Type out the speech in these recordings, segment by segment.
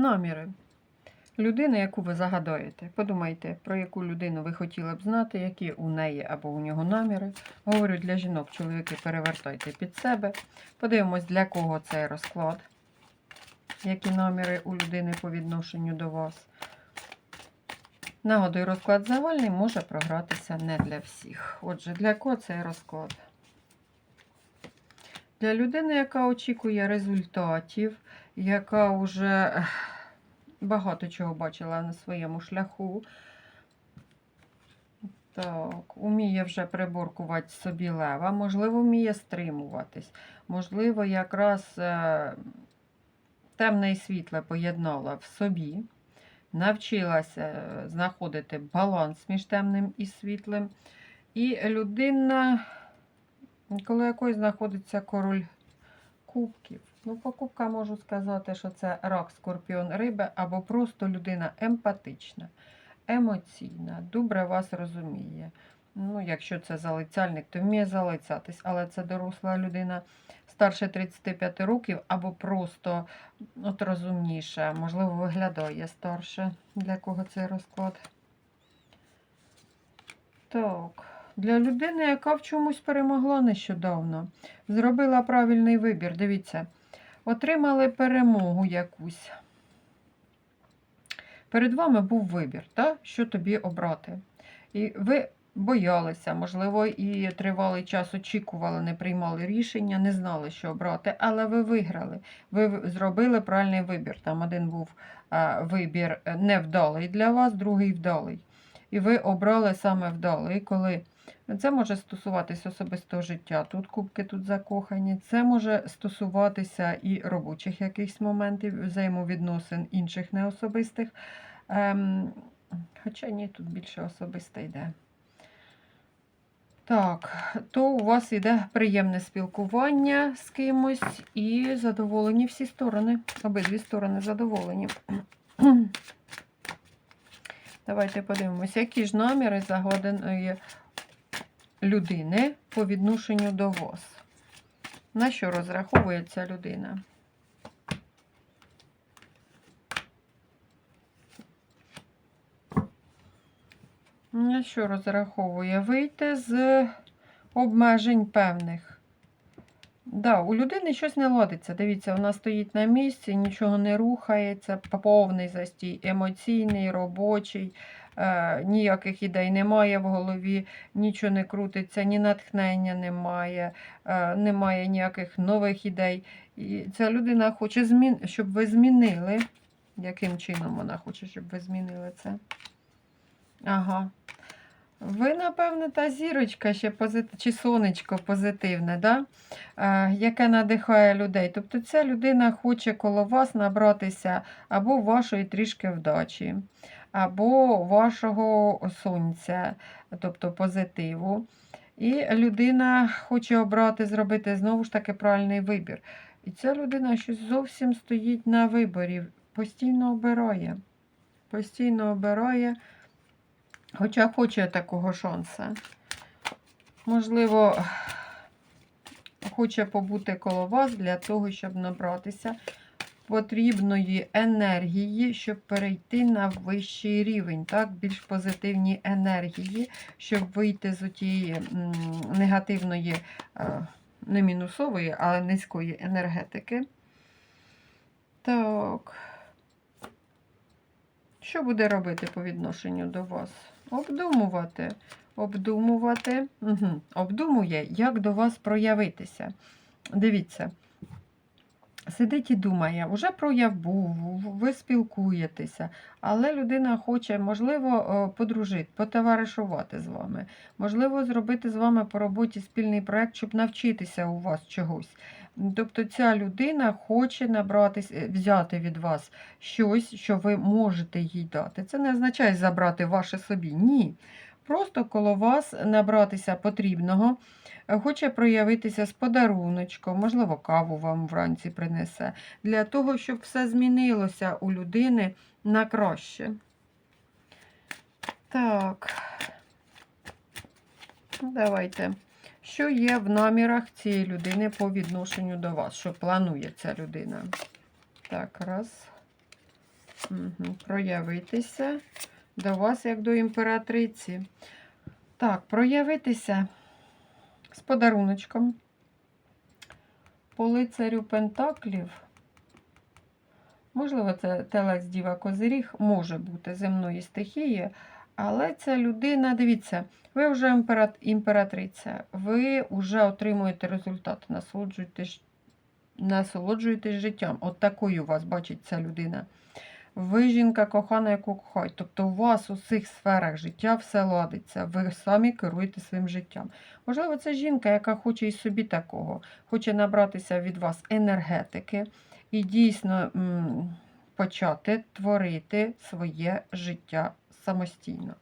Наміри. Людини, яку ви загадаєте. Подумайте, про яку людину ви хотіли б знати, які у неї або у нього наміри. Говорю для жінок, чоловіки, перевертайте під себе. Подивимось, для кого цей розклад. Які наміри у людини по відношенню до вас. Нагадую, розклад загальний може програтися не для всіх. Отже, для кого цей розклад? Для людини, яка очікує результатів, яка вже багато чого бачила на своєму шляху. Так, уміє вже приборкувати собі лева, можливо, вміє стримуватись. Можливо, якраз е, темне і світле поєднала в собі, навчилася е, знаходити баланс між темним і світлим. І людина, коли якої знаходиться король кубків. Ну, по кубкам можу сказати, що це рак, скорпіон, риби, або просто людина емпатична, емоційна, добре вас розуміє. Ну, якщо це залицяльник, то вміє залицятись, але це доросла людина старше 35 років, або просто от розумніша, можливо, виглядає старше. Для кого цей розклад? Так. Для людини, яка в чомусь перемогла нещодавно, зробила правильний вибір. Дивіться, отримали перемогу якусь. Перед вами був вибір, так? що тобі обрати. І ви боялися, можливо, і тривалий час очікували, не приймали рішення, не знали, що обрати, але ви виграли. Ви зробили правильний вибір. Там один був а, вибір е, невдалий для вас, другий вдалий. І ви обрали саме вдалий, коли це може стосуватися особистого життя. Тут кубки тут закохані. Це може стосуватися і робочих якихось моментів, взаємовідносин інших неособистих. Ем, хоча ні, тут більше особисте йде. Так, то у вас йде приємне спілкування з кимось і задоволені всі сторони. Обидві сторони задоволені. Давайте подивимося, які ж наміри загаданої людини по відношенню до вас. На що розраховує ця людина? На що розраховує? Вийти з обмежень певних. Да, у людини щось не ладиться. Дивіться, вона стоїть на місці, нічого не рухається, повний застій, емоційний, робочий, е, ніяких ідей немає в голові, нічого не крутиться, ні натхнення немає, е, немає ніяких нових ідей. І ця людина хоче, змін... щоб ви змінили. Яким чином вона хоче, щоб ви змінили це? Ага. Ви, напевне, та зірочка ще позит... чи сонечко позитивне, да? яке надихає людей. Тобто ця людина хоче коло вас набратися або вашої трішки вдачі, або вашого сонця, тобто позитиву. І людина хоче обрати, зробити знову ж таки правильний вибір. І ця людина щось зовсім стоїть на виборі, постійно обирає. Постійно обирає. Хоча хоче такого шанса. Можливо, хоче побути коло вас для того, щоб набратися потрібної енергії, щоб перейти на вищий рівень, так, більш позитивні енергії, щоб вийти з тієї негативної, е, не мінусової, але низької енергетики. Так. Що буде робити по відношенню до вас? Обдумувати. Обдумувати. Угу. Обдумує, як до вас проявитися. Дивіться. Сидить і думає, вже прояв був, ви спілкуєтеся, але людина хоче, можливо, подружити, потоваришувати з вами, можливо, зробити з вами по роботі спільний проєкт, щоб навчитися у вас чогось. Тобто ця людина хоче набратись, е, взяти від вас щось, що ви можете їй дати. Це не означає забрати ваше собі. Ні. Просто коло вас набратися потрібного, е, хоче проявитися з подаруночком, можливо, каву вам вранці принесе, для того, щоб все змінилося у людини на краще. Так, давайте. Що є в намірах цієї людини по відношенню до вас? Що планує ця людина? Так, раз. Угу. Проявитися до вас, як до імператриці. Так, проявитися з подаруночком. По лицарю Пентаклів. Можливо, це телець Діва Козиріг, може бути земної стихії, але ця людина, дивіться, ви вже імперат- імператриця, ви вже отримуєте результат, насолоджуєтесь, насолоджуєтесь життям. От такою вас бачить ця людина. Ви жінка кохана, яку кохають. Тобто у вас у цих сферах життя все ладиться. Ви самі керуєте своїм життям. Можливо, це жінка, яка хоче і собі такого, хоче набратися від вас енергетики і дійсно м, почати творити своє життя самостійно.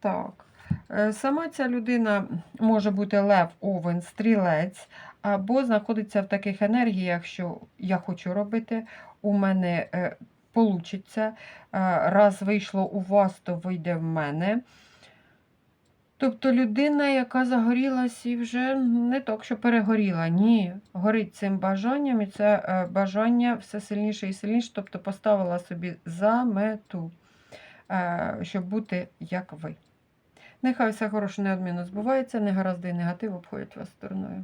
Так. Е, Сама ця людина може бути лев, овен, стрілець, або знаходиться в таких енергіях, що я хочу робити, у мене е, получиться. Е, Раз вийшло у вас, то вийде в мене. Тобто людина, яка загорілась і вже не так, що перегоріла. Ні, горить цим бажанням, і це е, бажання все сильніше і сильніше, тобто поставила собі за мету, щоб бути як ви. Нехай все хороше неодмінно збувається, негаразди і негатив обходять вас стороною.